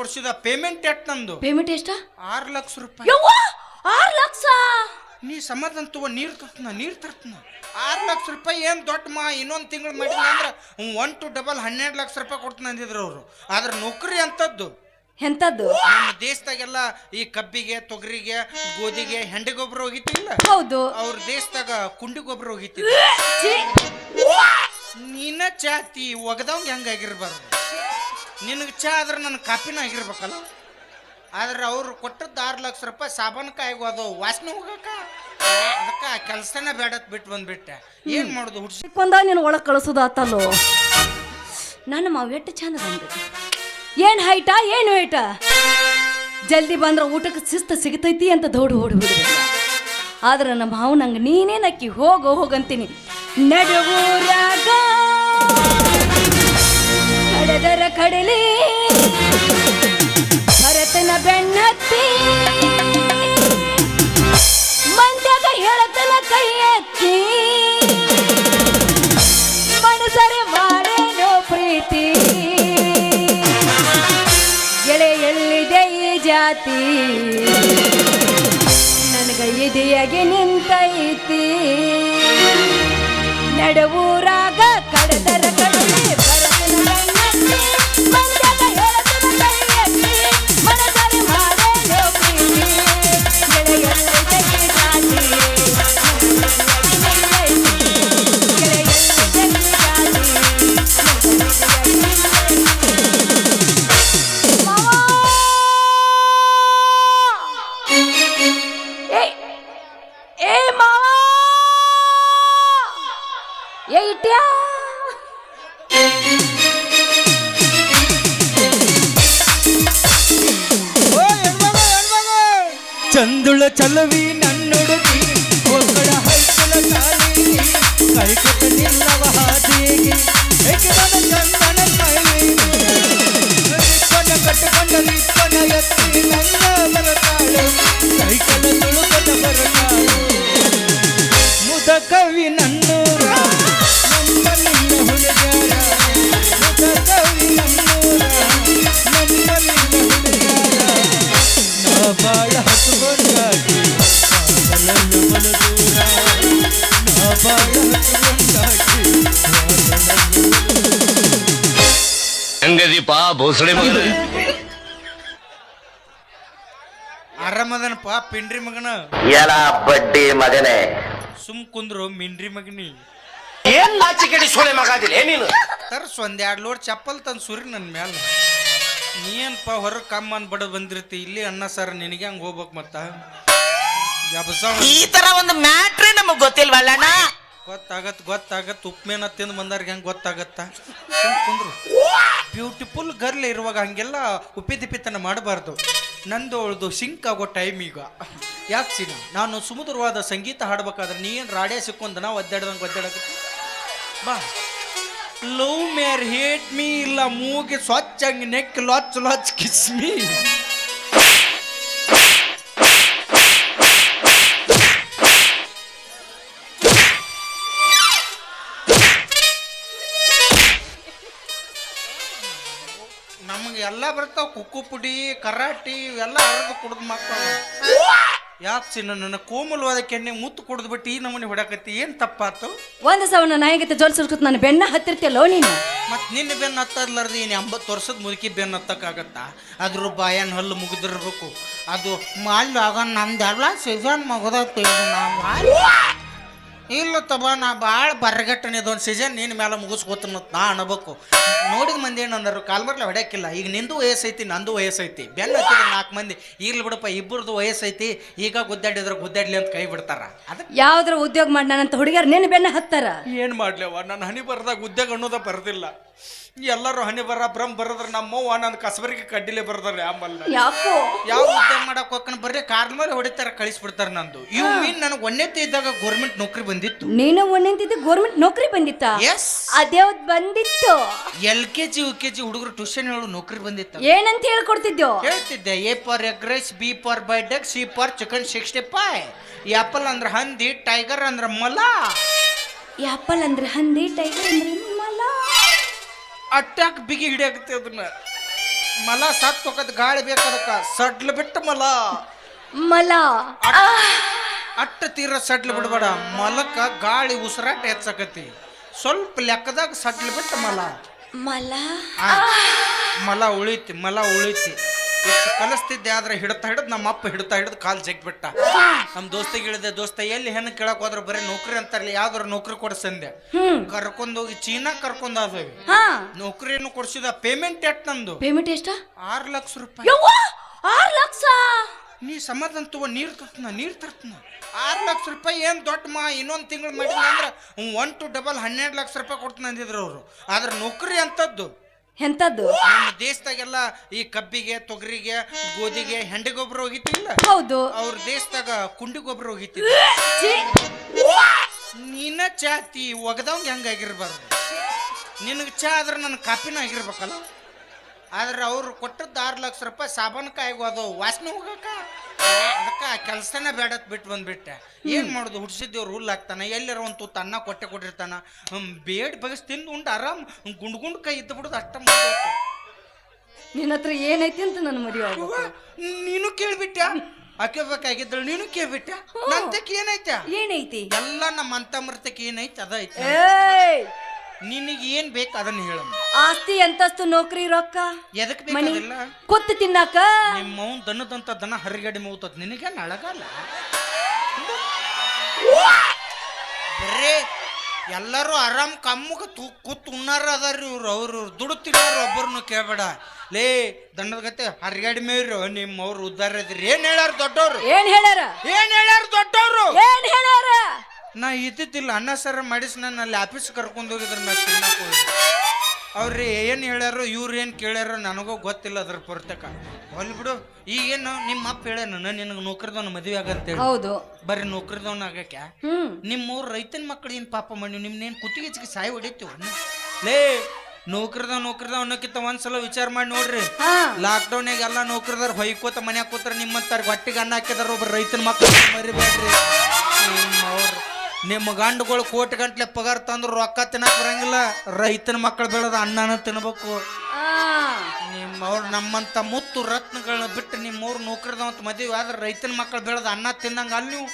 ಕೊಡ್ಸಿದ payment ಎಟ್ ನಂದು? Payment ಎಷ್ಟ? R lakh ರೂಪಾಯಿ. ಯವ್ವ! ಆರ್ ಲಕ್ಷ? ನೀ ಸಮಾಧಾನ ತಗೋ ನೀರ್ ತರ್ತನ ನೀರ್ ತರ್ತನ. ಆರ್ ಲಕ್ಷ ರೂಪಾಯಿ ಏನ್ ದೊಡ್ಡ ಮಾ ಇನ್ನೊಂದ್ ತಿಂಗಳು ಮಾಡಿಲ್ಲ ಅಂದ್ರೆ ಒನ್ ಟು ಡಬಲ್ ಹನ್ನೆರಡು ಲಕ್ಷ ರೂಪಾಯಿ ಕೊಡ್ತೀನಿ ಅಂದಿದ್ರು ಅವರು. ಆದ್ರೆ ನೌಕರಿ ಅಂತದ್ದು ಎಂತದ್ದು? ನಮ್ಮ ದೇಶದಾಗೆಲ್ಲ ಈ ಕಬ್ಬಿಗೆ ತೊಗರಿಗೆ ಗೋಧಿಗೆ ಹೆಂಡೆ ಗೊಬ್ಬರ ಹೋಗಿತ್ತಿಲ್ಲ? ಹೌದು. ಅವ್ರ ದೇಶದಾಗ ಕುಂಡಿ ಗೊಬ್ಬರ ಹೋಗಿತ್ತಿಲ್ಲ. ಛೀ, ನೀನ ಚಾತಿ ಒಗದವಂಗ ಹೆಂಗಾಗಿರ್ಬಾರ್ದು ನಿನಗೆ ಚಾ ಆದ್ರೆ ನನ್ನ ಕಾಪಿನ ಆಗಿರ್ಬೇಕಲ್ಲ? ಆದ್ರೆ ಅವ್ರು ಕೊಟ್ಟದ್ದು ಆರು ಲಕ್ಷ ರೂಪಾಯಿ ಸಾಬಾನ್ ಕಾಯಿಗೂ ಅದು ವಾಸನೆ ಹೋಗಕ್ಕ. ಅದಕ್ಕೆ ಆ ಕೆಲಸನ ಬೇಡತ್ ಬಿಟ್ಟು ಬಂದ್ಬಿಟ್ಟೆ. ಏನ್ ಮಾಡೋದು ಹುಡ್ಸಿ? ಬಂದ ನೀನು ಒಳಗೆ ಕಳಿಸೋದು ಆತಲ್ಲೋ ನನ್ನ ಮಾವ ಎಷ್ಟು ಚಂದ ಬಂದ ಏನು ಹೈಟಾ ಏನು ಹೈಟಾ ಜಲ್ದಿ ಬಂದ್ರೆ ಊಟಕ್ಕೆ ಶಿಸ್ತು ಸಿಗ್ತೈತಿ ಅಂತ ದೌಡ್ ಓಡ್ಬಿಡ್ಬೇಕು ಆದ್ರೆ ನಮ್ಮ ಮಾವು ನಂಗೆ ನೀನೇ ನಕ್ಕಿ ಹೋಗೋ ಹೋಗಂತೀನಿ. ನಡುವೂರಾಗ ಕಡಲಿ. ಭರತನ ಬೆನ್ನತ್ತಿ. ಮಂದ್ಯಾಗ ಹೇಳತನ ಕೈ ಎತ್ತಿ ಮನಸರೆ ಮಾಡೇನೋ ಪ್ರೀತಿ. ಎಳೆ ಎಲ್ಲಿದೆ ಈ ಜಾತಿ. ನನಗ ಇದೆಯಾಗಿ ನಿಂತೈತಿ. ನಡುವೂರಾಗ ನಿಲ್ಲವ ಹಾದಿಗೆ. ಏಕದನ ಚಂದನ ಕೈಲಿಗೆ ರಿಪ್ಪನ ಕಟ್ಟಕೊಂಡ ನನ್ನ ಬರತಾಳೆ ಭೋಸಳೆ ಮಗನ. ಆರಾಮದನಪ್ಪ ಪಿಂಡ್ರಿ ಮಗನ. ಎಲ್ಲ ಬಡ್ಡಿ ಮಗನೇ? ಸುಮ್ ಕುಂದ್ರು ಮಿಂಡ್ರಿ ಮಗನಿ. ಏನ್ ನಾಚಿ ಕಡಿ ಸೋಳೆ ಮಗಾದಿಲ್ಲ ನೀನು? ತರ್ಸ್ ಒಂದ್ ಎರಡು ಲೋಡ್ ಚಪ್ಪಲ್ ತಂದು ಸುರಿ ನನ್ನ ಮ್ಯಾಲ. ನೀ ಹೊರ ಕಮ್ಮ ಅನ್ಬಡ ಬಂದಿರ್ತಿ ಇಲ್ಲಿ ಅನ್ನ ಸರ್ ನಿನಗೆ ಹೆಂಗ್ ಹೋಗ್ಬೇಕು ಮತ್ತ? ಯಬಸ ಈ ತರ ಒಂದು ಮ್ಯಾಟ್ರೇ ನಮಗ್ ಗೊತ್ತಿಲ್ವಲ್ಲಣ್ಣ? ಗೊತ್ತಾಗತ್ ಗೊತ್ತಾಗತ್. ಉಪ್ಮೇನ ತಿಂದು ಬಂದವ್ರಿಗೆ ಹೆಂಗೆ ಗೊತ್ತಾಗತ್ತ? ಕುಂದ್ರು. ಬ್ಯೂಟಿಫುಲ್ ಗರ್ಲ್ ಇರುವಾಗ ಹಂಗೆಲ್ಲ ಉಪ್ಪಿದಿಪ್ಪಿತನ ಮಾಡಬಾರ್ದು. ನಂದು ಅವಳದು ಸಿಂಕ್ ಆಗೋ ಟೈಮ್ ಈಗ. ಯಾಕೆ ಸಿನ? ನಾನು ಸುಮಧುರವಾದ ಸಂಗೀತ ಹಾಡ್ಬೇಕಾದ್ರೆ ನೀನು ರಾಡೇ ಸಿಕ್ಕೊಂದ ನಾವು ಒದ್ದಾಡ್ದಂಗೆ ಒದ್ದಾಡಕ ಬಾ. ಲವ್ ಮೇರ್ ಹೇಟ್ ಮೀ ಇಲ್ಲ ಮೂಗಿ ಸ್ವಚ್ಛ ಹಂಗೆ ನೆಕ್ ಲಾಚ್ ಲಾಚ್ ಕಿಸ್ ಮೀ ಎಲ್ಲ ಬರ್ತಾವ. ಕುಕ್ಕು ಪುಡಿ ಕರಾಟಿ ಇವೆಲ್ಲ ಅರ್ದು ಕುಡ್ದು ಮಕ್ಕಳು. ಯಾಕೆ ಚಿನ್ನ ನನ್ನ ಕೋಮಲವಾದ ಕೆಣ್ಣೆ ಮುತ್ತು ಕುಡ್ದು ಬಿಟ್ಟು ಈ ನಮೂನೆ ಹೊಡಕತ್ತಿ ಏನು ತಪ್ಪಾತು? ಒಂದು ಸವನ ನಾಯಿಗತ್ತೆ ಜೋಲ್ಸಿರ್ಕೊತ ನನ್ನ ಬೆನ್ನ ಹತ್ತಿರ್ತಿಯಲ್ಲೋ ನೀನು? ಮತ್ತು ನಿನ್ನ ಬೆನ್ನ ಹತ್ತದ್ಲಾರ್ದು ಏನು ಎಂಬತ್ತು ವರ್ಷದ ಮುದುಕಿ ಬೆನ್ನ ಹತ್ತಕ್ಕಾಗತ್ತಾ? ಅದ್ರ ಬಾಯನ್ ಹಲ್ಲು ಮುಗಿದಿರ್ಬೇಕು. ಅದು ಮಾಲ್ ಆಗ ನಮ್ದೆಲ್ಲ ಸೀಸನ್ ಮಗದ ನಾನು ಇಲ್ಲ ತಬ ನಾ ಭಾಳ ಬರಗಟ್ಟನೆ ಒಂದು ಸೀಸನ್ ನಿನ್ನ ಮೇಲೆ ಮುಗಿಸ್ಕೋತನ ನಾ ಅನ್ಬೇಕು. ನೋಡಿದ ಮಂದಿ ಏನಂದರು ಕಾಲ್ಮರ್ಲೆ ಹೊಡ್ಯಾಕಿಲ್ಲ. ಈಗ ನಿಂದು ವಯಸ್ಸೈತಿ ನಂದು ವಯಸ್ಸೈತಿ. ಬೆನ್ನ ಹತ್ತಿದ ನಾಲ್ಕು ಮಂದಿ. ಇರ್ಲಿ ಬಿಡಪ್ಪ ಇಬ್ಬರದು ವಯಸ್ಸೈತಿ. ಈಗ ಗುದ್ದಾಡಿದ್ರೆ ಗುದ್ದಾಡ್ಲಿ ಅಂತ ಕೈ ಬಿಡ್ತಾರ. ಅದಕ್ಕೆ ಯಾವ್ದ್ರ ಉದ್ಯೋಗ ಮಾಡ್ನಂತ ಹುಡುಗಿಯರ್ ಹುಡುಗಿಯರು ನಿನ್ನ ಬೆನ್ನ ಹತ್ತಾರ? ಏನು ಮಾಡ್ಲವ ನನ್ನ ಹನಿ ಬರ್ದಾಗ ಉದ್ಯೋಗ ಅನ್ನೋದ ಬರ್ದಿಲ್ಲ. ಎಲ್ಲರೂ ಹನಿ ಬರ ಬ್ರಹ್ಮ ಬರದ್ರ ನಮ್ಮವ್ವ ನನ್ನ ಕಸಬರಿಗೆ ಕಡ್ಡಿಲೆ ಬರದ್ರ ಆಮಲ್ಲ ಯಾಕೋ? ಯಾವ ಉದ್ಯೋಗ ಮಾಡಕ್ ಹೋಗ್ ಬರ್ರಿ ಕಾರ್ ಮೇಲೆ ಹೊಡಿತಾರ ಕಳಿಸ್ಬಿಡ್ತಾರ ನಂದು. ಇವ್ ಮೀನ್ ನನಗೆ ಒಂದೇ ಇದ್ದಾಗ ಗೌರ್ಮೆಂಟ್ ನೌಕರಿ ಬಂದಿತ್ತು. ನೀನು ಒಂದಿಂತಿದ್ದು ಗೋರ್ಮೆಂಟ್ ನೌಕರಿ ಬಂದಿತ್ತ? ಎಸ್ ಅದ್ಯಾವ್ದು ಬಂದಿತ್ತು? L K G U K G ಹುಡುಗರು ಟ್ಯೂಷನ್ ಹೇಳು ನೌಕರಿ ಬಂದಿತ್ತು. ಏನಂತ ಹೇಳ್ಕೊಡ್ತಿದ್ಯೋ? ಹೇಳ್ತಿದ್ದೆ A for egg rice B for ಬೈಡಕ್ C for chicken sixty five apple ಅಂದ್ರೆ ಹಂದಿ ಟೈಗರ್ ಅಂದ್ರೆ ಮಲ. ಆಪಲ್ ಅಂದ್ರೆ ಹಂದಿ ಟೈಗರ್ ಅಂದ್ರೆ ಮಲ ಅಟ್ಟಾಕ್ ಬಿಗಿ ಹಿಡಿಯಾಕತ್ತೆ ಅದನ್ನ. ಮಲ ಸತ್ ಹೋಗದ್ ಗಾಳಿ ಬೇಕದಕ್ಕ ಸಡ್ಲು ಬಿಟ್ಟು ಮಲ. ಮಲ. ಅಟ್ಟ ತೀರ ಸಡ್ಲು ಬಿಡ್ಬೇಡ. ಮಲಕ್ಕ ಗಾಳಿ ಉಸಿರಾಟ ಹೆಚ್ಚಕತಿ. ಸ್ವಲ್ಪ ಲೆಕ್ಕದಾಗ ಸಡ್ಲು ಬಿಟ್ಟು ಮಲ. ಮಲ? ಮಲ ಉಳಿತಿ ಮಲ ಉಳಿತಿ. ಇಷ್ಟು ಕಲಿಸ್ತಿದ್ದೆ ಆದ್ರೆ ಹಿಡ್ತಾ ಹಿಡಿದು ನಮ್ಮ ಅಪ್ಪ ಹಿಡ್ತಾ ಹಿಡಿದು ಕಾಲ್ ಜಗ್ಬಿಟ್ಟ. ನಮ್ಮ ದೋಸ್ತಿಗೆ ಹೇಳಿದೆ ದೋಸ್ತ ಎಲ್ಲಿ ಹೆಣ್ಣು ಕೇಳಕ್ ಹೋದ್ರೆ ಬರೀ ನೌಕರಿ ಅಂತಾರಲ್ಲ ಯಾವ್ದಾರು ನೌಕರಿ ಕೊಡ್ಸಂದೆ ಕರ್ಕೊಂಡೋಗಿ ಚೀನಾ ಕರ್ಕೊಂಡ್ ಆದ್ವಿ. ನೌಕರಿಯನ್ನು ಕೊಡ್ಸಿದ ಪೇಮೆಂಟ್ ಎಟ್ ನಂದು ಪೇಮೆಂಟ್ ಎಷ್ಟ? ಆರು ಲಕ್ಷ ರೂಪಾಯಿ. ಆರು ಲಕ್ಷ? ನೀ ಸಮಾಧಾನ ತಗೋ ನೀರ್ ತರ್ತನ ನೀರ್ ತರ್ತನ. ಆರು ಲಕ್ಷ ರೂಪಾಯಿ ಏನ್ ದೊಡ್ಡ ಮಾ ಇನ್ನೊಂದ್ ತಿಂಗಳು ಮಾಡಿಲ್ಲ ಅಂದ್ರೆ ಒನ್ ಟು ಡಬಲ್ ಹನ್ನೆರಡು ಲಕ್ಷ ರೂಪಾಯಿ ಕೊಡ್ತೀನಿ ಅಂದಿದ್ರು ಅವರು. ಆದ್ರೆ ನೌಕರಿ ಅಂತದ್ದು ಎಂತದ್ದು? ನಮ್ಮ ದೇಶದಾಗೆಲ್ಲ ಈ ಕಬ್ಬಿಗೆ ತೊಗರಿಗೆ ಗೋಧಿಗೆ ಹೆಂಡೆ ಗೊಬ್ಬರ ಹೋಗಿತ್ತಿಲ್ಲ? ಹೌದು. ಅವ್ರ ದೇಶದಾಗ ಕುಂಡಿ ಗೊಬ್ಬರ ಹೋಗಿತ್ತು ನಿನ್ನ ಜಾತಿ ಚಾತಿ ಒಗದವಂಗ ಹೆಂಗಾಗಿರ್ಬಾರ್ದು ನಿನಗೆ ಚಾ ಆದ್ರೆ ನನ್ನ ಕಾಪಿನ ಆಗಿರ್ಬೇಕಲ್ಲ? ಆದ್ರೆ ಅವ್ರು ಕೊಟ್ಟದ್ದು ಆರು ಲಕ್ಷ ರೂಪಾಯಿ ಸಾಬಾನು ಕಾಯಿಗೋದು ಅದು ವಾಸನೆ ಹೋಗಕ್ಕ ಅದಕ್ಕೆ ಕೆಲಸನೇ ಬೇಡತ್ ಬಿಟ್ಟು ಬಂದ್ಬಿಟ್ಟೆ. ಏನ್ ಮಾಡುದು? ಹುಡ್ಸಿದ್ದೇವ್ರು ರೂಲ್ ಹಾಕ್ತಾನ ಎಲ್ಲರೂ ಒಂದು ತುತ್ತು ಅನ್ನ ಕೊಟ್ಟೆ ಕೊಟ್ಟಿರ್ತಾನ. ಹ್ಮ್, ಬೇಡ್ ಬಗಸ್ ತಿಂದು ಉಂಡು ಆರಾಮ್ ಗುಂಡ್ ಗುಂಡ್ ಕೈ ಇದ್ದು ಬಿಡುದು ಅಷ್ಟ ಮಾಡ್ಬೇಕು ನಿನ್ನ ಹತ್ರ ಏನೈತಿ ಅಂತ ನನ್ನ ಮದುವೆ ನೀನು ಕೇಳ್ಬಿಟ್ಟ ಹಾಕಬೇಕಾಗಿದ್ದಳು ನೀನು ಕೇಳ್ಬಿಟ್ಟ ನಂತಕ್ಕೆ ಏನೈತೆ ಏನೈತಿ? ಎಲ್ಲ ನಮ್ಮ ಅಂತ ಮರ್ತಕ್ಕೆ ಏನೈತೆ ಅದೈತೆ. ಏಯ್! ನಿನಗೆ ಏನ್ ಬೇಕು ಅದನ್ನ ಹೇಳಮ್ಮ ಆಸ್ತಿ ಅಂತಸ್ತು ನೌಕರಿ ರೊಕ್ಕ. ಎದಕ್ ಮನಿ. ಬೇಕಾಗಿಲ್ಲ ಕೊತ್ತು ತಿನ್ನಾಕ. ನಿಮ್ಮ ಅವ್ನ್ ದನದಂತ ದನ ಹರಿಗಡಿ ಮೂತದ್. ನಿನಗೆ ನಳಗಲ್ಲ ಬರೇ ಎಲ್ಲರೂ ಆರಾಮ್ ಕಮ್ಮಗ ತೂ ಕೂತ್ ಉಣ್ಣಾರ ಅದಾರ್ರಿ ಇವ್ರು ಅವ್ರು ದುಡುತ್ತಿರೋರು ಒಬ್ಬರನ್ನು ಕೇಳಬೇಡ. ಲೇ ದಂಡದ ಗತೆ ಹರಿಗಡಿ ಮೇವ್ರಿ ನಿಮ್ಮ ಅವ್ರು ಉದ್ದಾರ ಇದ್ರಿ. ಏನ್ ಹೇಳ್ಯಾರ ದೊಡ್ಡವ್ರು? ಏನ್ ಹೇಳ್ಯಾರ? ಏನ್ ಹೇಳ್ಯಾರ ದೊಡ್ಡವ್ರು? ಏನ್ ಹೇಳ್ಯಾರ? ನಾ ಇದ್ದಿದ್ದಿಲ್ಲ ಅಣ್ಣ ಸರ್ ಮಾಡಿಸಿ ನನ್ನ ಅಲ್ಲಿ ಆಫೀಸ್ ಕರ್ಕೊಂಡು ಹೋಗಿದ್ರು ನಾ ತಿನ್ನಕ್ಕೆ ಹೋಗಿದ್ದೆ ಅವ್ರು ಏನು ಹೇಳ್ಯಾರೋ ಇವ್ರು ಏನು ಕೇಳ್ಯಾರೋ ನನಗೂ ಗೊತ್ತಿಲ್ಲ ಅದ್ರ ಪುರ್ತಕ. ಹೊಲ್ ಬಿಡು ಈಗೇನು ನಿಮ್ಮ ಅಪ್ಪ ಹೇಳ್ಯಾನ ನಿನಗೆ ನೌಕರಿದವನ ಮದುವೆ ಆಗಂತೇಳಿ. ಹೌದು. ಬರೀ ನೌಕರಿದವನ ಆಗಕ್ಕೆ. ನಿಮ್ಮ ಊರು ರೈತನ ಮಕ್ಕಳು ಏನು ಪಾಪ ಮಾಡಿ ನಿಮ್ನೇನು ಕುತ್ತಿಗೆ ಹೆಚ್ಚಿಗೆ ಸಾಯಿ ಹೊಡಿತೀವ ಲೇ ನೌಕರಿದವ ನೌಕರಿದವ ಅನ್ನೋಕ್ಕಿಂತ ಒಂದ್ಸಲ ವಿಚಾರ ಮಾಡಿ ನೋಡ್ರಿ. ಲಾಕ್ಡೌನ್ಯಾಗ ಎಲ್ಲ ನೌಕರಿದಾರ ಹೊಯ್ಕೋತ ಮನ್ಯಾಗ ಕೂತ್ರ ನಿಮ್ಮಂತಾರ ಹೊಟ್ಟಿಗೆ ಅನ್ನ ಹಾಕಿದಾರ ಒಬ್ಬ ರೈತನ ಮಕ್ಕಳು ಮರಿಬೇಡ್ರಿ. ನಿಮ್ಮ ಗಂಡುಗಳು ಕೋಟಿ ಗಂಟ್ಲೆ ಪಗಾರ ತಂದ್ರು ರೊಕ್ಕ ತಿನ್ನಕ್ ಬರಂಗಿಲ್ಲ ರೈತನ ಮಕ್ಕಳು ಬೆಳೆದ ಅನ್ನನ ತಿನ್ಬೇಕು. ಆ, ನಿಮ್ಮ ಅವ್ರು ನಮ್ಮಂತ ಮುತ್ತು ರತ್ನಗಳನ್ನ ಬಿಟ್ಟು ನಿಮ್ಮ ಅವ್ರು ನೌಕರಿದವಂತ ಮದುವೆ ಆದ್ರೆ ರೈತನ ಮಕ್ಕಳು ಬೆಳೆದ ಅನ್ನ ತಿನ್ನಂಗ ಅಲ್ಲಿ ನೀವು.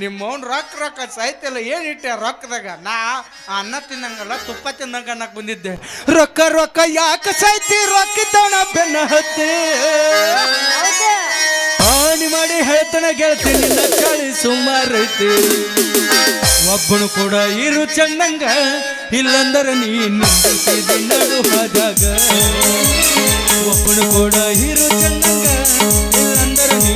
ನಿಮ್ಮ ಅವ್ನು ರೊಕ್ಕ ರೊಕ್ಕ ಸಾಯ್ತಿಲ್ಲ ಏನು ಇಟ್ಟೆ ರೊಕ್ಕದಾಗ? ನಾ ಅನ್ನ ತಿನ್ನಂಗಲ್ಲ, ತುಪ್ಪ ತಿನ್ನಂಗ ಅನ್ನಕ್ಕೆ ಬಂದಿದ್ದೆ. ರೊಕ್ಕ ರೊಕ್ಕ ಯಾಕ ಸಾಯ್ತಿ? ರೊಕ್ಕಿದ್ದವನ ಬೆನ್ನ ಹತ್ತಿ? ಹಾನಿ ಮಾಡಿ ಹೇಳ್ತಾನೆ ನಿನ್ನ ಸುಮಾರು ಸುಮಾರೈತಿ ಒಬ್ಬನು ಕೂಡ ಇರು ಚಂದಂಗ, ಇಲ್ಲಂದರೆ ನೀನು ನಡು ಹಾದಾಗ ಒಬ್ಬನು ಕೂಡ ಇರು ಚಂದಂಗ, ಇಲ್ಲಂದ್ರೆ ನೀ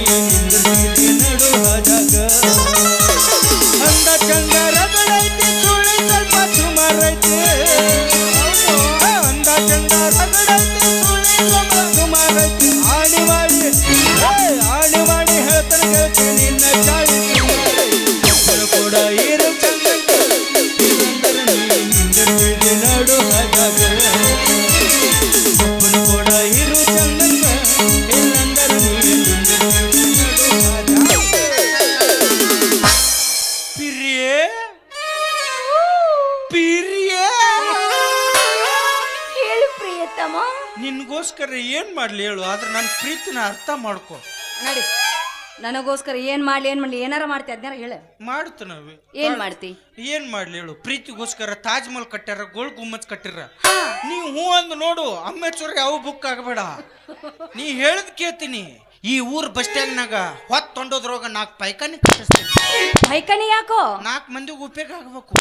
ನಿನ್ಗೋಸ್ಕರ ಏನ್ ಮಾಡ್ಲಿ ಹೇಳು ಆದ್ರೆ ನನ್ನ ಪ್ರೀತಿನ ಅರ್ಥ ಮಾಡ್ಕೋ. ನಡಿ. ನನಗೋಸ್ಕರ ಏನ್ ಮಾಡ್ಲಿ ಏನ್ ಮಾಡ್ಲಿ ಏನಾರ ಮಾಡ್ತಿ ಅದ್ನ ಹೇಳ. ನಾವು. ಏನ್ ಮಾಡ್ತಿ? ಏನ್ ಮಾಡ್ಲಿ ಹೇಳು. ಪ್ರೀತಿಗೋಸ್ಕರ ತಾಜ್ ಮಹಲ್ ಕಟ್ಟ್ಯಾರ ಗೋಲ್ ಗುಮ್ಮಚ್ ಕಟ್ಟಿರ. ನೀವು ಹೂ ಅಂದ್ ನೋಡು ಅಮ್ಮೇಶ್ವರ ಯಾವ ಬುಕ್ ಆಗಬೇಡ. ನೀ ಹೇಳದ್ ಕೇಳ್ತೀನಿ ಈ ಊರ್ ಬಸ್ ಸ್ಟ್ಯಾಂಡ್ನಾಗ ಹೊತ್ ತೊಂಡೋದ್ರೋಗ ನಾಲ್ಕು ಪೈಕಾನಿ ಕಟ್ಟಿಸ್ತೀನಿ. ಪೈಕಾನಿ ಯಾಕೋ? ನಾಲ್ಕು ಮಂದಿಗೆ ಉಪಯೋಗ ಆಗ್ಬೇಕು.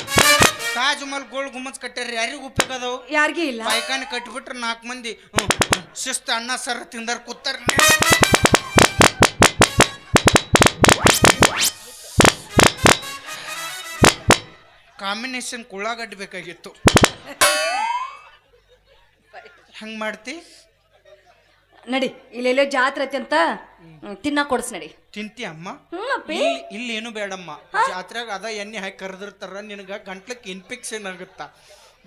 ತಾಜ್ ಮಹಲ್ ಗೋಲ್ ಗುಮ್ಮಚ್ ಕಟ್ಟ್ಯಾರ ಯಾರಿಗೂ ಉಪಯೋಗ ಅದಾವ? ಯಾರಿಗೂ ಇಲ್ಲ. ಪೈಕಾನಿ ಕಟ್ಟಿಬಿಟ್ರೆ ನಾಲ್ಕು ಮಂದಿ ಹ್ಮ್, ಅಣ್ಣ ಶಿಸ್ತು ಅನ್ನ ಸರ ತಿಂದಾರ ಕೂತಾರ. ಕಾಂಬಿನೇಷನ್ ಕುಳ್ಳಾಗಡ್ಡಿ ಬೇಕಾಗಿತ್ತು ಹಂಗ್ ಮಾಡ್ತಿ? ನಡಿ ಇಲ್ಲೆಲ್ಲೋ ಜಾತ್ರೆ ಐತಿ ಅಂತ ತಿನ್ನ ಕೊಡ್ಸ್ ನಡಿ. ತಿಂತಿ ಅಮ್ಮ? ಹ್ಮ್ ಅಪ್ಪಿ. ಇಲ್ಲಿ ಏನು ಬೇಡಮ್ಮ. ಜಾತ್ರೆಗ ಅದ ಎಣ್ಣೆ ಹಾಕಿ ಕರೆದಿರ್ತಾರ ನಿನಗ ಗಂಟ್ಲಕ್ಕೆ ಇನ್ಫೆಕ್ಷನ್ ಆಗುತ್ತ?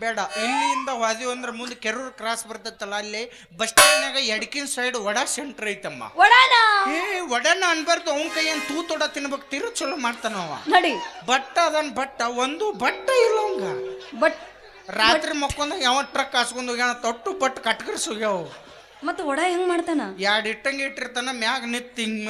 ಬೇಡ. ಇಲ್ಲಿಂದ ಹೋದಿವಿ ಅಂದ್ರೆ ಮುಂದೆ ಕೆರೂರು ಕ್ರಾಸ್ ಬರ್ತೈತಲ್ಲ ಅಲ್ಲಿ ಬಸ್ ಸ್ಟ್ಯಾಂಡ್ನಾಗ ಎಡಕಿನ ಸೈಡ್ ವಡಾ ಸೆಂಟರ್ ಐತಮ್ಮ. ಒಡಾನ ಏ ವಡನ ಅನ್ಬಾರ್ದು ಅವನ ಕೈಯನ್ ತೂತೊಡ ತಿನ್ಬೇಕು ತಿರು ಚಲೋ ಮಾಡ್ತಾನವ. ನಡಿ. ಬಟ್ಟ ಅದನ್ ಬಟ್ಟ ಒಂದು ಬಟ್ಟ ಇಲ್ಲ ಅವಂಗ ಬಟ್ ರಾತ್ರಿ ಮಕ್ಕೊಂದ ಯಾವ ಟ್ರಕ್ ಹಾಸ್ಕೊಂಡು ಹೋಗ್ಯಾನ ತೊಟ್ಟು ಪಟ್ಟು ಕಟ್ಕರ್ಸ್ ಹೋಗ್ಯಾವ. ಮತ್ತೆ ಒಡ ಹೆಂಗ್ ಮಾಡ್ತಾನ? ಎರಡು ಇಟ್ಟಂಗೆ ಇಟ್ಟಿರ್ತಾನ ಮ್ಯಾಗ ನಿತ್ ಹಿಂಗ.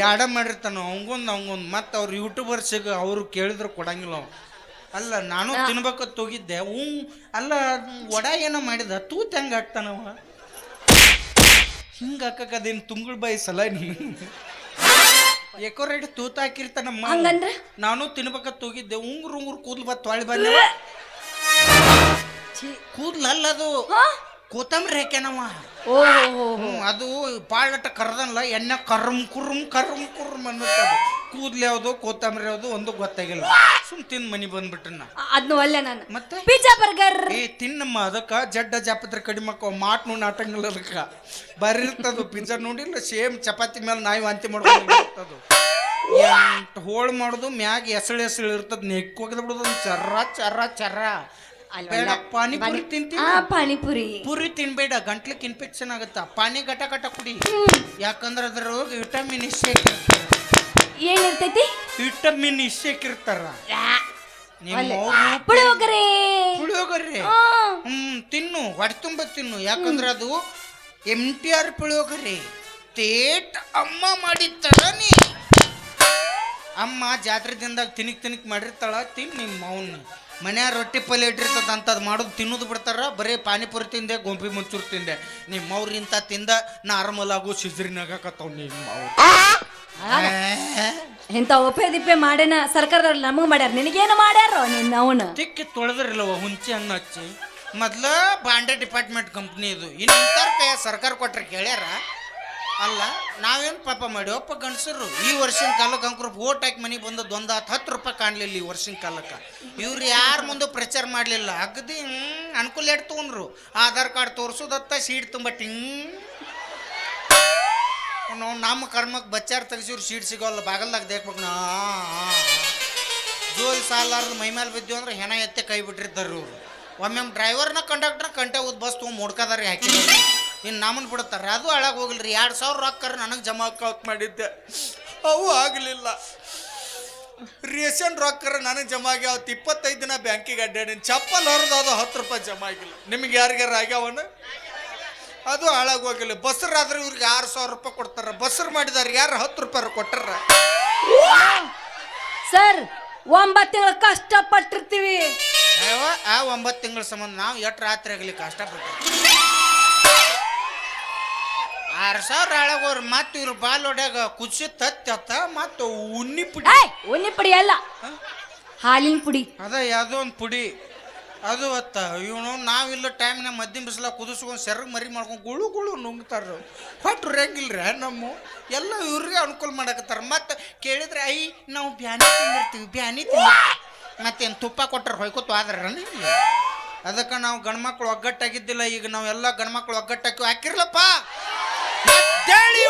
ಯಾಡ ಮಾಡಿರ್ತಾನ ಅವಂಗೊಂದು ಅವಂಗೊಂದು. ಮತ್ತೆ ಅವ್ರು ಯೂಟ್ಯೂಬರ್ಸಿಗೆ ಅವರು ಕೇಳಿದ್ರು ಕೊಡಂಗಿಲ್ಲ ಅವ ಅಲ್ಲ ನಾನು ತಿನ್ಬೇಕು ತೂಗಿದ್ದೆ. ಹ್ಞೂ ಅಲ್ಲ ಒಡ ಏನೋ ಮಾಡಿದ? ತೂತ್ ಹೆಂಗೆ ಹಾಕ್ತಾನವ ಹಿಂಗೆ ಹಾಕಕ್ಕದೇನು ತುಂಗಳ ಬಯಸಲ್ಲ ನೀ? ಯಾಕೋ ರೇಟ್ ತೂತ ಹಾಕಿರ್ತಾನಮ್ಮ ಹಂಗಂದ್ರೆ? ನಾನು ತಿನ್ಬೇಕ ತೂಗಿದ್ದೆ. ಉಂಗುರು ಉಂಗ್ರು ಕೂದ್ಲು ಬತ್ ತೊಳಿ ಬಂದ ಕೂದಲಲ್ಲ ಅದು ಹಾ ಹಾಕ್ಯನವ ಹಾಕ್ಯಾನವ ಓ ಹ್ಞೂ ಅದು ಪಾಳಟ ಕರ್ದಲ್ಲ ಎಣ್ಣೆ ಕರ್ಮ್ ಕುರ್ಮ್ ಕರ್ಮ್ ಕುರ್ಮ್ ಅನ್ನುತ್ತೆ ಅದು. ಕೂದ್ಲು ಯಾವುದು ಕೊತ್ತಂಬರಿ ಯಾವುದು ಒಂದು ಗೊತ್ತಾಗಿಲ್ಲ. ಸುಮ್ ತಿನ್ ಮನಿ ಬಂದ್ಬಿಟ್ಟನ ಅದ್ನ ಒಲ್ಲೆ ನಾನು. ಮತ್ತೆ? Pizza burger. ಏ ತಿನ್ನಮ್ಮ ಅದಕ್ಕ ಜಡ್ಡ ಜಾಪತ್ರೆ ಕಡಿಮೆ ಅಕ್ಕ ಮಾಟ್ ನೋಡಿ ನಾಟಂಗಿಲ್ಲ ಅದಕ್ಕ. ಬರೀ ಇರ್ತದು ಪಿಜ್ಜಾ ನೋಡಿಲ್ಲ ಸೇಮ್ ಚಪಾತಿ ಮೇಲೆ ನಾಯಿ ವಾಂತಿ ಮಾಡ್ಕೊಂಡು ಅದು ಎಂಟು ಹೋಳು ಮಾಡೋದು ಮ್ಯಾಗ ಎಸಳು ಎಸಳು ಇರ್ತದ ನೆಕ್ಕ ಹೋಗದ ಬಿಡೋದು ಚರ್ರ ಚರ್ರ ಚರ್ರ. ಬೇಡ ಪಾನಿಪುರಿ ತಿಂತೀನಿ ಆ ಪಾನಿಪುರಿ. ಪುರಿ ತಿನ್ಬೇಡ ಗಂಟ್ಲಿಕ್ ಇನ್ಫೆಕ್ಷನ್ ಆಗುತ್ತಾ ಪಾನಿ ಗಟ ಗಟ ಕುಡಿ. ಯಾಕಂದ್ರೆ ರೋಗ ವಿಟಮಿನ್ ಇರ್ತಾರ ಏನಿರ್ತೈತಿ? ವಿಟಮಿನ್ ಇರ್ತಾರ ಒಲ್ಲೆ. ಅವ್ರು ಪುಳಿಯೋಗರೆ. ಪುಳಿಯೋಗರೆ. ಹ್ಮ್ ತಿನ್ನು ಹೊಟ್ಟೆ ತುಂಬ ತಿನ್ನು. ಯಾಕಂದ್ರೆ ಅದು ಎಂ ಟಿ ಆರ್ ಪುಳಿಯೋಗರೆ. ತೇಟ್ ಅಮ್ಮ ಮಾಡಿರ್ತಾಳ ನೀ. ಅಮ್ಮ ಜಾತ್ರೆ ದಿನದಾಗ ತಿನಿಕ್ ತಿನಿಕ್ ಮಾಡಿರ್ತಾಳ ತಿನ್ ನಿಮ್ಮ ಮೌನ್ ಮನ್ಯಾಗ ರೊಟ್ಟಿ ಪಲ್ಯ ಇಟ್ಟಿರ್ತದ ಅಂತದ್ ಮಾಡೋದು ತಿನ್ನೋದು ಬಿಡ್ತಾರ ಬರೀ ಪಾನಿಪುರಿ ತಿಂದೆ ಗೊಂಬಿ ಮುಂಚೂರು ತಿಂದೆ. ನಿಮ್ಮ ಅವ್ರಿಂತ ಇಂಥ ತಿಂದ ನಾರ್ಮಲ್ ಆಗು ಸಿಜ್ರಿನಾಗಕತ್ತಾವ ನಿಮ್ಮ ಇಂಥ ಒಪ್ಪೆ ದಿಪ್ಪೆ ಮಾಡ್ಯಾನ ಸರ್ಕಾರದವ್ರು ನಮಗೆ ಮಾಡ್ಯಾರ. ನಿನಗೇನು ಮಾಡ್ಯಾರ ನಿನ್ನ ಅವನ? ತಿಕ್ಕಿ ತೊಳೆದ್ರಿಲ್ಲವ ಹುಂಚಿ ಹಣ್ಣು ಹಚ್ಚಿ. ಮೊದ್ಲ ಬಾಂಡೆ ಡಿಪಾರ್ಟ್ಮೆಂಟ್ ಕಂಪ್ನಿ ಇದು. ಇನ್ನು ಸರ್ಕಾರ ಕೊಟ್ರೆ ಕೇಳ್ಯಾರ? ಅಲ್ಲ, ನಾವೇನು ಪಾಪ ಮಾಡಿ ಒಪ್ಪ ಗಂಡಸರು? ಈ ವರ್ಷಿನ ಕಾಲಕ್ಕೆ ಅಂಕರು ಓಟ್ ಹಾಕಿ ಮನೆಗೆ ಬಂದದ್ದು ಒಂದು ಹತ್ತು ರೂಪಾಯಿ ಕಾಣಲಿಲ್ಲ ಈ ವರ್ಷಿನ ಕಾಲಕ್ಕೆ. ಇವ್ರು ಯಾರ ಮುಂದೆ ಪ್ರಚಾರ ಮಾಡಲಿಲ್ಲ? ಅಗದಿ ಅನುಕೂಲ ಎಟ್ ತೊಗೊಂಡ್ರು? ಆಧಾರ್ ಕಾರ್ಡ್ ತೋರಿಸೋದತ್ತ, ಸೀಟ್ ತುಂಬ ಟಿಂಗ್. ನಾವು ನಮ್ಮ ಕರ್ಮಕ್ಕೆ ಬಚ್ಚಾರ ತೆಗ್ಸಿವ್ರು ಸೀಟ್ ಸಿಗೋಲ್ಲ, ಬಾಗಲ್ದಾಗ ದೇಕ್ಬೇಕು ನಾ. ಜೋಲ್ ಸಾಲಾರ್ದು ಮೈಮೇಲೆ ಮೇಲೆ ಬಿದ್ದೀವಿ ಅಂದ್ರೆ ಹೆಣ ಎತ್ತೆ ಕೈ ಬಿಟ್ಟಿರ್ತಾರೆ ಇವ್ರು. ಒಮ್ಮೆ ಡ್ರೈವರ್ನ ಕಂಡಕ್ಟರ್ ಕಂಟೆ ಉದ್ ಬಸ್ ತೊಗೊಂಡು ಮುಡ್ಕದಾರಿ ಹಾಕಿದ್ರು ಇನ್ನು ನಮ್ಮನ್ನು ಬಿಡ್ತಾರೆ ಅದು ಹಾಳಾಗಿ ರೀ ಎರಡು ಸಾವಿರ ರೊಕ್ಕರ ನನಗೆ ಜಮಾ ಅಕೌಂಟ್ ಮಾಡಿದ್ದೆ. ಅವು ಆಗಲಿಲ್ಲ. ರೇಷನ್ ರೊಕ್ಕರ ನನಗೆ ಜಮಾ ಆಗ್ಯಾವ. ಇಪ್ಪತ್ತೈದು ದಿನ ಬ್ಯಾಂಕಿಗೆ ಅಡ್ಡಾಡಿನ. ಚಪ್ಪಲ್ ಹೊರದು ಅದು ಹತ್ತು ರೂಪಾಯಿ ಜಮಾ ಆಗಿಲ್ಲ. ನಿಮ್ಗೆ ಯಾರಿಗಾರ ಆಗ್ಯಾವನು ಅದು ಹಾಳಾಗಿ ಹೋಗಿಲ್ಲ ಬಸ್ರಾದ್ರೆ ಇವ್ರಿಗೆ ಆರು ಸಾವಿರ ರೂಪಾಯಿ ಕೊಡ್ತಾರ. ಬಸ್ರು ಮಾಡಿದಾರೆ ಯಾರು ಹತ್ತು ರೂಪಾಯಿ ಕೊಟ್ಟಾರ? ಸರ್ ಒಂಬತ್ತು ತಿಂಗಳು ಕಷ್ಟಪಟ್ಟಿರ್ತೀವಿ. ಆ ಒಂಬತ್ತು ತಿಂಗಳ ಸಂಬಂಧ ನಾವು ಎಷ್ಟು ರಾತ್ರಿ ಆಗಲಿ ಕಷ್ಟಪಟ್ಟು ಆರು ಸಾವಿರ ಹಾಳಾಗೋರು ಮತ್ತೆ ಇವ್ರ ಬಾಲ್ ಹೊಡ್ಯಾಗ ಕುದಿಸಿ ತತ್ತ ಮತ್ತು ಉನ್ನಿ ಪುಡಿ. ಏಯ್ ಉನ್ನಿ ಪುಡಿ ಅಲ್ಲ. ಹಾಲಿನ ಪುಡಿ. ಅದ ಯಾವುದೋ ಒಂದು ಪುಡಿ. ಅದು ಅತ್ತ. ಇವನು ನಾವಿಲ್ಲ ಟೈಮ್ನ ಮದ್ದಿನ ಬಿಸಿಲ ಕುದಿಸ್ಕೊಂಡು ಸೆರಗ್ ಮರಿ ಮಾಡ್ಕೊಂಡು ಗುಳು ಗುಳು ನುಂಗ್ತಾರ. ಹೊಟ್ಟು ರಂಗಿಲ್ರ ನಮ್ಮ. ಎಲ್ಲ ಇವ್ರಿಗೆ ಅನುಕೂಲ ಮಾಡಕತ್ತಾರ. ಮತ್ತೆ ಕೇಳಿದ್ರೆ ಐ ನಾವು ಬ್ಯಾನಿ ತಿಂದಿರ್ತೀವಿ ಬ್ಯಾನಿ ತಿಂದಿರ್ತೀವಿ. ಮತ್ತೇನು ತುಪ್ಪ ಕೊಟ್ಟರೆ ಹೊಯ್ಕೋತು ಆದ್ರ ಅದಕ್ಕೆ ನಾವು ಗಂಡ್ಮಕ್ಳು ಒಗ್ಗಟ್ಟಾಗಿದ್ದಿಲ್ಲ. ಈಗ ನಾವೆಲ್ಲ ಗಂಡ್ಮಕ್ಳು ಒಗ್ಗಟ್ಟಾಕಿ ಹಾಕಿರ್ಲಪ್ಪ. ಎದ್ದೇಳಿ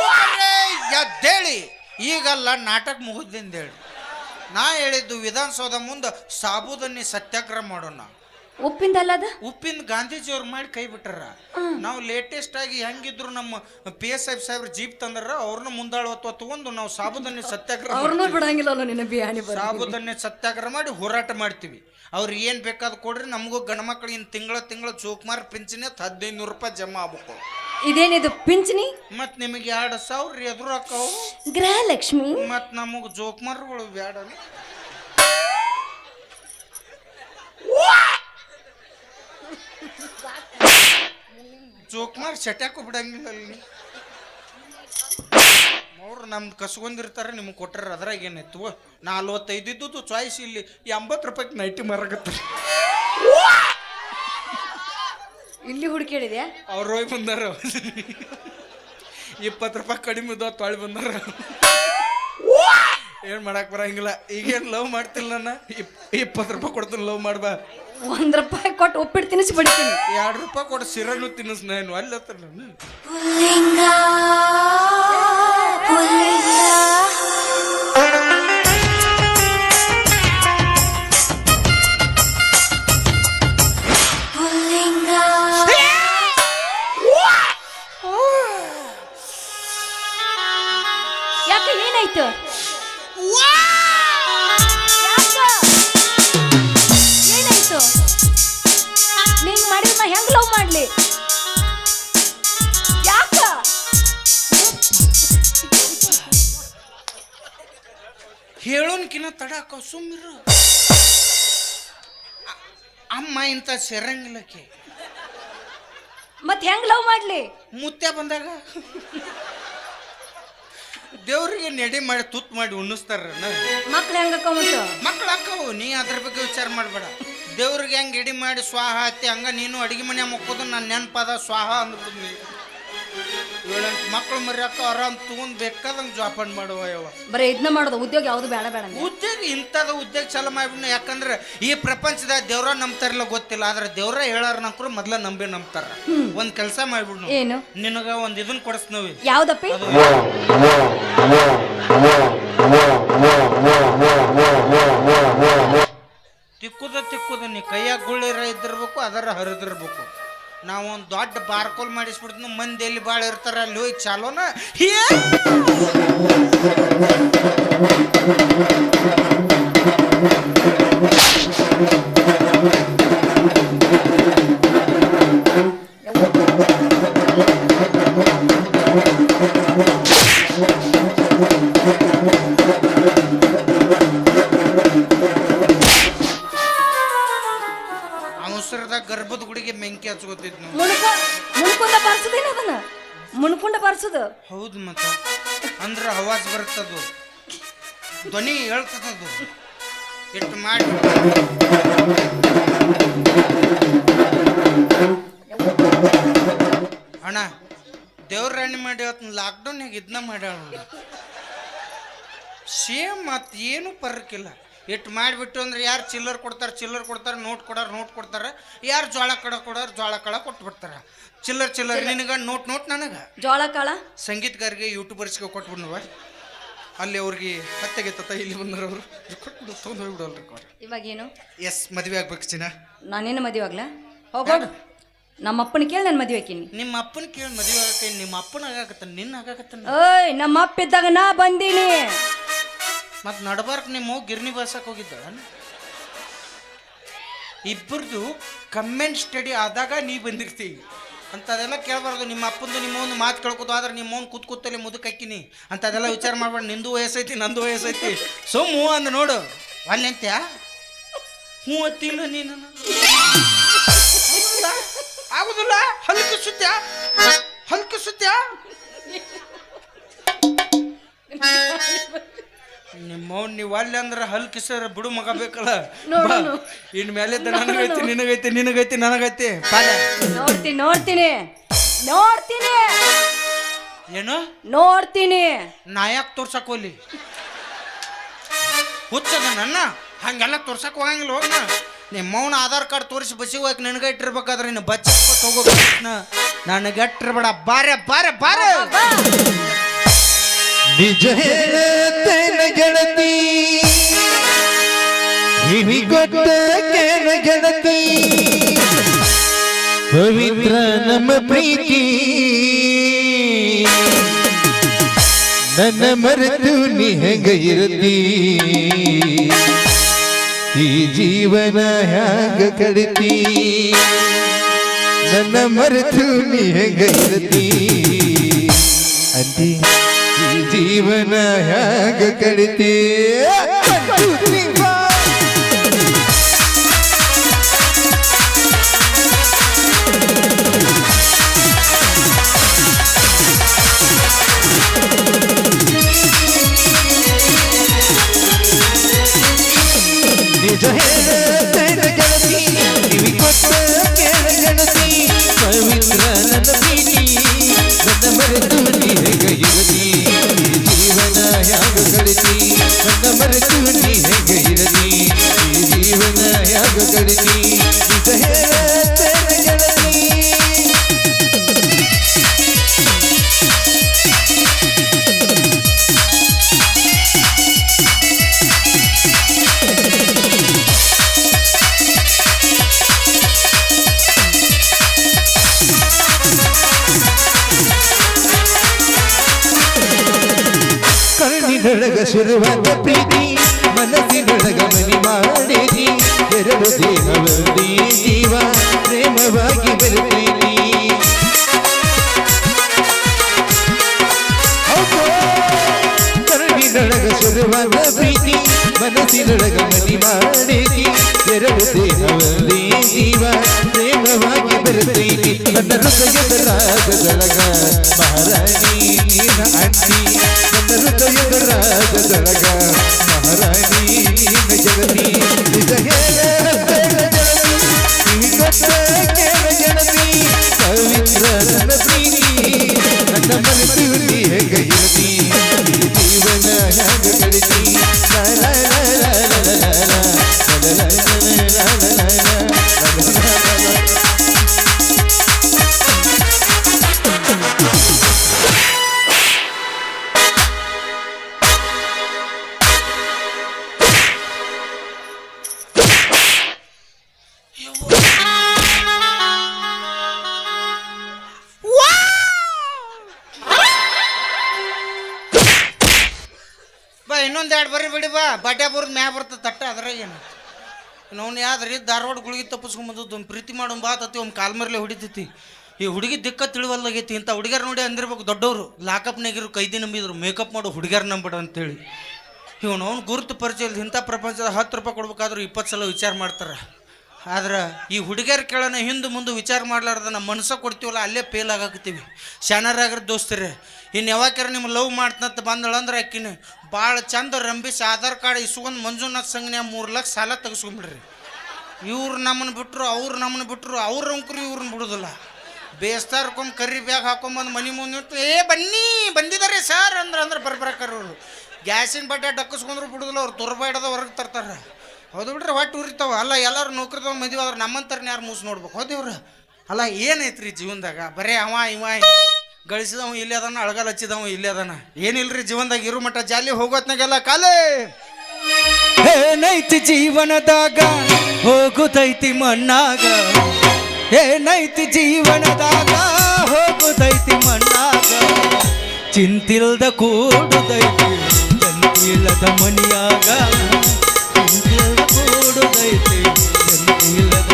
ಎದ್ದೇಳಿ. ಈಗಲ್ಲ ನಾಟಕ ಮುಗಿದಿಂದೇಳಿ ನಾ ಹೇಳಿದ್ದು ವಿಧಾನಸೌಧ ಮುಂದೆ ಸಾಬೂದನ್ನಿ ಸತ್ಯಾಗ್ರಹ ಮಾಡೋಣ. ಉಪ್ಪಿಂದಲ್ಲ ಉಪ್ಪಿಂದ ಗಾಂಧೀಜಿ ಅವ್ರು ಮಾಡಿ ಕೈ ಬಿಟ್ಟಾರ. ನಾವು ಲೇಟೆಸ್ಟ್ ಆಗಿ ಹೆಂಗಿದ್ರು ನಮ್ಮ ಪಿ ಎಸ್ ಐ ಸಾಹೇಬ್ರ ಜೀಪ್ ತಂದ್ರ ಅವ್ರನ್ನ ಮುಂದಾಳುವತ್ವ ತಗೊಂಡು ನಾವು ಸಾಬುದನ್ನ ಸತ್ಯಾಗ್ರಹ ಅವ್ರನ್ನೂ ಬಿಡಂಗಿಲ್ಲ ನಿನ್ನ ಬಿಯಾಣಿ ಬರ ಸಾಬೂದನ್ನಿ ಸತ್ಯಾಗ್ರಹ ಮಾಡಿ ಹೋರಾಟ ಮಾಡ್ತೀವಿ. ಅವ್ರು ಏನು ಬೇಕಾದ ಕೊಡ್ರಿ ನಮಗೂ ಗಂಡ್ಮಕ್ಳು ಇನ್ನು ತಿಂಗಳ ತಿಂಗಳ ಚೌಕ್ಮಾರ್ ಪಿಂಚಣಿ ಅಂತ ಹದಿನೈದು ನೂರು ರೂಪಾಯಿ ಜಮಾ ಆಗ್ಬೇಕು ಇದೇನಿದು ಪಿಂಚಣಿ? ಮತ್ ನಿಮಗೆ ಎರಡು ಸಾವಿರ ಎದುರು ಹಾಕವು. ಗೃಹಲಕ್ಷ್ಮಿ? ಮತ್ತು ನಮಗೆ ಜೋಕ್ಮಾರ್ಗಳು ಬೇಡ ಜೋಕ್ಮಾರ್ ಸೆಟ್ಯಾಕು ಬಿಡಂಗಿಲ್ಲ ಅಲ್ಲಿ. ಅವ್ರು ನಮ್ದು ಕಸ್ಕೊಂಡಿರ್ತಾರೆ ನಿಮ್ಗೆ ಕೊಟ್ಟರೆ ಅದ್ರಾಗ ಏನಾಯ್ತು ನಲ್ವತ್ತೈದು ಇದ್ದದ್ದು ಚಾಯ್ಸ್ ಇಲ್ಲಿ ಎಂಬತ್ತು ರೂಪಾಯಿಗೆ ನೈಟಿ ಮರಗತ್ತೆ ಇಲ್ಲಿ ಹುಡುಕಿಡಿದೆ ಅವ್ರು ಹೋಗಿ ಬಂದಾರ. ಇಪ್ಪತ್ತು ರೂಪಾಯಿ ಕಡಿಮೆ ಇದ್ದಾವ ತೊಳಿ ಬಂದಾರ. ಏನು ಮಾಡಕ್ಕೆ ಬರಂಗಿಲ್ಲ. ಈಗೇನು ಲವ್ ಮಾಡ್ತಿಲ್ಲ ನಾನು? ಇಪ್ ಇಪ್ಪತ್ತು ರೂಪಾಯಿ ಕೊಡ್ತೀನಿ ಲವ್ ಮಾಡ್ಬಾ ಒಂದ್ ರೂಪಾಯಿ ಕೊಟ್ಟು ಉಪ್ಪಿಟ್ಟು ತಿನ್ನಿಸಿ ಬಿಡ್ತೀನಿ. ಎರಡು ರೂಪಾಯಿ ಕೊಟ್ಟು ಸಿರನು ತಿನ್ನಿಸ್ ನಾನು. ಅಲ್ಲಿ ಹತ್ರ. ನಾನು ಹೇಳೋನ್ಕಿನ್ನ ತಡ ಸುಮ್ಮಿರು ಅ- ಅಮ್ಮ ಇಂಥ ಸೆರಂಗಿಲಕ್ಕೆ. ಮತ್ ಹೆಂಗ್ ಲವ್ ಮಾಡ್ಲಿ? ಮುತ್ತೆ ಬಂದಾಗ. ದೇವ್ರಿಗೆ ನೆಡಿ ಮಾಡಿ ತುತ್ತು ಮಾಡಿ ಉಣ್ಣಿಸ್ತಾರ ಮಕ್ಳು ಹೆಂಗ ಮಕ್ಳು ಹಾಕವು ನೀ ಅದ್ರ ಬಗ್ಗೆ ವಿಚಾರ ಮಾಡ್ಬೇಡ. ದೇವ್ರಿಗೆ ಹೆಂಗೆ ಎಡಿ ಮಾಡಿ ಸ್ವಾಹ ಹತ್ತಿ ಹಂಗ ನೀನು ಅಡಿಗೆ ಮನೆ ಮುಕ್ಕೋದು ನನ್ನ ನೆನಪದ ಸ್ವಾಹ ಅಂದ್ಬಿಟ್ಟು ಏಳೆಂಟು ಮಕ್ಳು ಮರಿ ಅಕ್ಕ ಆರಾಮ್ ತಗೊಂಡ್ ಬೇಕಾದಂಗೆ ಜೋಪಾನ ಮಾಡುವ ಯವ್ವ ಬರೀ ಇದನ್ನ ಮಾಡೋದು ಉದ್ಯೋಗ ಯಾವ್ದು ಬೇಡ ಬೇಡ. ಉದ್ಯೋಗ ಇಂಥದ ಉದ್ಯೋಗ ಚಾಲು ಮಾಡ್ಬಿಡ್ನ. ಯಾಕಂದ್ರೆ ಈ ಪ್ರಪಂಚದಾಗ ದೇವ್ರ ನಂಬ್ತಾರಿಲ್ಲ ಗೊತ್ತಿಲ್ಲ. ಆದ್ರೆ ದೇವ್ರ ಹೇಳಾರ ನಂಬ್ರು ಮೊದ್ಲ ನಂಬಿ ನಂಬ್ತಾರ. ಒಂದ್ ಕೆಲಸ ಮಾಡ್ಬಿಡ್ನು. ಏನು? ನಿನಗ ಒಂದ್ ಇದನ್ ಕೊಡಿಸ್ನವಿ ಯಾವ್ದಪ್ಪಿ? ತಿಕ್ಕುದ ತಿಕ್ಕುದ ನೀ ಕೈಯಾಗ ಗುಳ್ಳಿರ ಇದ್ದಿರ್ಬೇಕು ಅದರ ಹರಿದಿರ್ಬೇಕು. ನಾವು ಒಂದು ದೊಡ್ಡ ಬಾರ್ಕೋಲ್ ಮಾಡಿಸ್ಬಿಡ್ತೀನಿ. ಮಂದಿ ಎಲ್ಲಿ ಭಾಳ ಇರ್ತಾರೆ ಅಲ್ಲಿ ಹೋಗಿ ಚಾಲೋನ? ಹೇ! ಸೇಮ್ ಮತ್ತು ಏನು ಪರಕಿಲ್ಲ ಇಟ್ಟು ಮಾಡಿಬಿಟ್ಟು ಅಂದ್ರೆ ಯಾರು ಚಿಲ್ಲರ್ ಕೊಡ್ತಾರೆ ಚಿಲ್ಲರ್ ಕೊಡ್ತಾರೆ ನೋಟ್ ಕೊಡೋರು ನೋಟ್ ಕೊಡ್ತಾರೆ. ಯಾರು ಜೋಳ ಕಡ ಕೊಡೋರು ಜೋಳ ಕಳ ಕೊಟ್ಬಿಡ್ತಾರೆ ಚಿಲ್ಲರ್ ಚಿಲ್ಲರ್ ನಿನಗೆ ನೋಟ್ ನೋಟ್ ನನಗೆ. ಜೋಳ ಕಾಳ? ಸಂಗೀತಗಾರಿಗೆ ಯೂಟ್ಯೂಬರ್ಸ್ಗೆ ಕೊಟ್ಬಿಡ್ನವ ಅಲ್ಲಿ ಅವ್ರಿಗೆ ಹತ್ತೆಗೆ ತತ್ತ ಇಲ್ಲಿ ಬಂದರು ಅವರು. ಕೊಟ್ಬಿಡು ತೊಗೊಂಡು ಹೋಗ್ಬಿಡಲ್ರಿ ಇವಾಗ ಏನು ಎಸ್ ಮದುವೆ ಆಗ್ಬೇಕು ಚಿನ್ನ. ನಾನೇನು ಮದುವೆ ಆಗ್ಲ? ಹೋಗೋಡು ನಮ್ಮ ಅಪ್ಪನ ಕೇಳಿ ನಾನು ಮದುವೆ ಹಾಕಿನಿ ನಿಮ್ಮ ಅಪ್ಪನ ಕೇಳಿ ಮದುವೆ ಆಗಕ್ಕೆ ನಿಮ್ಮ ಅಪ್ಪನ ಆಗಾಕತ್ತ ನಿನ್ನ ಆಗಾಕತ್ತ ಓಯ್ ನಮ್ಮ ಅಪ್ಪ ಇದ್ದಾಗ ನಾ ಬಂದೀನಿ. ಮತ್ತು ನಡಬಾರ್ಕ್ ನಿಮ್ಮ ಗಿರ್ನಿ ಬಸಕ್ಕೆ ಹೋಗಿದ್ದ. ಇಬ್ಬರದು ಕಮೆಂಟ್ ಸ್ಟಡಿ ಆದಾಗ ನೀ ಬಂದಿರ್ತೀವಿ. ಅಂಥದೆಲ್ಲ ಕೇಳಬಾರ್ದು. ನಿಮ್ಮ ಅಪ್ಪಂದು ನಿಮ್ಮ ಒಂದು ಮಾತು ಕೇಳ್ಕೊತು, ಆದ್ರೆ ನಿಮ್ಮ ಒಂದು ಕೂತ್ ಕೂತಲ್ಲಿ ಹಾಕಿನಿ. ಅಂಥದೆಲ್ಲ ವಿಚಾರ ಮಾಡ್ಬಾರ್ದು ನಿಂದು ವಯಸ್ಸೈತಿ, ನಂದು ವಯಸ್ಸೈತಿ. ಮೂ ಅಂದ ನೋಡು. ಅಲ್ಲಿ ಅಂತ್ಯಾ ಹ್ಞೂ ಅತ್ತಿಲ್ಲ ನೀನು ಆಗುದಿಲ್ಲ? ಹಲ್ಕ ಸುತ್ಯ ಹಲ್ಕ ಸುತ್ಯ ನಿಮ್ಮವ್ ನೀವು ಅಲ್ಲಿ ಅಂದ್ರೆ ಹಲ್ ಕಿಸರ್ ಬಿಡು ಮಗ ಬೇಕಲ್ಲ. ನೋಡೋಣ. ಇನ್ ಮೇಲೆ ನನಗೈತಿ ನಿನಗೈತಿ ನಿನಗೈತಿ ನನಗೈತಿ. ಪಾಲ ನೋಡ್ತೀನಿ ನೋಡ್ತೀನಿ. ನೋಡ್ತೀನಿ. ಏನು? ನೋಡ್ತೀನಿ. ನಾ ಯಾಕೆ ತೋರ್ಸಕ್ ಹೋಗ್ಲಿ? ಹುಚ್ಚದ ನನ್ನ. ಹಂಗೆಲ್ಲ ತೋರ್ಸಕ್ ಹೋಗಂಗಿಲ್ಲ ಹೋಗ್ನ. ನಿಮ್ಮವನ ಆಧಾರ್ ಕಾರ್ಡ್ ತೋರಿಸಿ ಬಸ್ಸಿಗೆ ಹೋಗಿ ನನಗೆ ಇಟ್ಟಿರ್ಬೇಕಾದ್ರೆ ನೀನು ಬಚ್ಚ ಹೋಗೋ ನನಗೆ ಇಟ್ಟಿರ್ಬೇಡ. ಬಾರೆ ಬಾರೆ ಬಾರೆ. ನಿಜ ಹೇಳತ್ತೇನ ಗೆಳತಿ ಹಿಡಿಗೊಟ್ಟೇನ ಗೆಳತಿ ಪವಿತ್ರ ನಮ್ಮ ಪ್ರೀತಿ ನನ್ನ ಮರೆತು ನೀ ಹೆಂಗ ಇರತಿ ಈ ಜೀವನ ಹ್ಯಾಂಗ ಕಡಿತಿ ನನ್ನ ಮರೆತು ನೀ ಹೆಂಗ ಇರತಿ ಅಂತಿ ಈ ಜೀವನ ಹ್ಯಾಂಗ ಕಡಿತಿ ಮನಸ್ಸಿನೊಳಗ ಶುರುವಾದ ಪ್ರೀತಿ ಮನಸ್ಸಿನೊಳಗ ಮನಿ ಮಾಡಿರಿ ಎರಡು ದೇಹವಲ್ಲಿ ಜೀವ, ಪ್ರೇಮವಾಗಿ ಬರುತ್ತೀರಿ ಕರುವಿನೊಳಗ ಶುರುವಾದ ಪ್ರೀತಿ ಮನಸ್ಸಿನೊಳಗ ಮನಿ ಮಾಡಿರಿ ಎರಡು ದೇಹವಲ್ಲಿ ಜೀವ, ಪ್ರೇಮವಾಗಿ ಬರುತ್ತೀರಿ ನನ್ನ ಹೃದಯದ ರಾಗದೊಳಗ ಮಹಾರಾಣಿ ನೀನ ಅಂಟಿ. ಹೃದಯದರಾಗದಳಗ ಮಹಾರಾಣಿ ಜಗತಿ ನಿಜ ಹೇಳ ನಾವು ಯಾದ್ರಿ ಧಾರವಾಡ ಗುಳಿಗೆ ತಪ್ಪಿಸ್ಕೊಂಬಂದದ್ದು ಒಂದು ಪ್ರೀತಿ ಮಾಡೋ ಬಾ ತತ್ತಿ ಒಂದು ಕಾಲ್ಮರ್ಲೆ ಹೊಡಿತೈತಿ. ಈ ಹುಡುಗಿ ದಿಕ್ಕ ತಿಳಿವಲ್ಲಾಗೈತಿ ಇಂಥ ಹುಡುಗಿಯರ್ ನೋಡಿ ಅಂದಿರ್ಬೇಕು, ದೊಡ್ಡವರು. ಲಾಕಪ್ನಾಗಿರು ಕೈದಿ ನಂಬಿದ್ರು ಮೇಕಪ್ ಮಾಡೋ, ಹುಡುಗಿಯರ್ ನಂಬಿಡ ಅಂತೇಳಿ. ಇವನು ಅವ್ನು ಗುರುತು ಪರಿಚಯ ಇಂಥ ಪ್ರಪಂಚದ ಹತ್ತು ರೂಪಾಯಿ ಕೊಡ್ಬೇಕಾದ್ರೂ ಇಪ್ಪತ್ತು ಸಲ ವಿಚಾರ ಮಾಡ್ತಾರೆ. ಆದ್ರೆ ಈ ಹುಡುಗಿಯರ್ ಕೇಳೋಣ ಹಿಂದೆ ಮುಂದೆ ವಿಚಾರ ಮಾಡ್ಲಾರ್ದ ನಮ್ಮ ಮನಸ್ಸ ಕೊಡ್ತೀವಲ್ಲ, ಅಲ್ಲೇ ಫೇಲ್ ಆಗಾಕತ್ತೀವಿ. ಶಾನರಾಗ್ರ ದೋಸ್ತರೇ ಇನ್ನು ಯಾವಾಗ್ಯಾರ ನಿಮ್ಮ ಲವ್ ಮಾಡ್ತಂತ ಬಂದಳಂದ್ರೆ ಆಕಿನ ಭಾಳ ಚಂದ ರಂಬಿಸಿ ಆಧಾರ್ ಕಾರ್ಡ್ ಇಸ್ಕೊಂಡು ಮಂಜುನಾಥ್ ಸಂಘನ್ಯಾಗ ಮೂರು ಲಕ್ಷ ಸಾಲ ತೆಗೆಸ್ಕೊಂಬಿಡ್ರಿ. ಇವ್ರು ನಮ್ಮನ್ನ ಬಿಟ್ರು, ಅವ್ರು ನಮ್ಮನ್ನ ಬಿಟ್ರು, ಅವ್ರ ಅಂಕರು ಇವ್ರನ್ನ ಬಿಡೋದಿಲ್ಲ. ಬೇಸ್ತಾರ್ಕೊಂಡು ಕರ್ರಿ ಬ್ಯಾಗ್ ಹಾಕೊಂಬಂದು ಮನೆ ಮುಂದೆ ನಿಂತು, ಏ ಬನ್ನಿ ಬಂದಿದ್ದಾರೆ ಸರ್, ಅಂದ್ರೆ ಅಂದ್ರೆ ಬರ್ಬರಕರು ಗ್ಯಾಸಿನ ಬಟ್ಟೆ ಡಕ್ಕಿಸ್ಕೊಂಡ್ರು ಬಿಡೋದಿಲ್ಲ, ಅವ್ರು ತುರ್ಬಾಡದ ಹೊರಗೆ ತರ್ತಾರೆ. ಹೌದು ಬಿಡ್ರಿ ಒಟ್ಟು ಉರಿತಾವ. ಅಲ್ಲ, ಎಲ್ಲರೂ ನೌಕರಿದವ ಮದುವೆ ಆದ್ರೆ ನಮ್ಮಂತರ್ನ ಯಾರು ಮೂಸ್ ನೋಡ್ಬೇಕು? ಹೌದಿವ್ರ ಅಲ್ಲ ಏನೈತ್ರಿ ಜೀವನದಾಗ? ಬರೇ ಅವ, ಇವ. ಗಳಿಸಿದವ ಇಲ್ಲೇ ಅದನ್ನ ಅಳಗಲ್ ಹಚ್ಚಿದವ ಇಲ್ಲೇ ಅದನ್ನ ಏನಿಲ್ರಿ, ಜೀವನದಾಗ ಇರು ಮಟ್ಟ ಜಾಲಿ ಹೋಗೋತ್ನಾಗೆಲ್ಲ ಕಾಲೇ. ಏನೈತಿ ಜೀವನದಾಗ ಹೋಗುದೈತಿ ಮಣ್ಣಾಗ. ಏನೈತಿ ಜೀವನದಾಗ ಹೋಗುದೈತಿ ಮಣ್ಣಾಗ. ಚಿಂತಿಲ್ದ ಕೂಡುದೈತಿ ಚಂತಿಲ್ಲದ ಮನಿಯಾಗ. ಚಿಂತಿಲ್ದ ಕೂಡುದೈತಿ ಚಂತಿಲ್ಲದ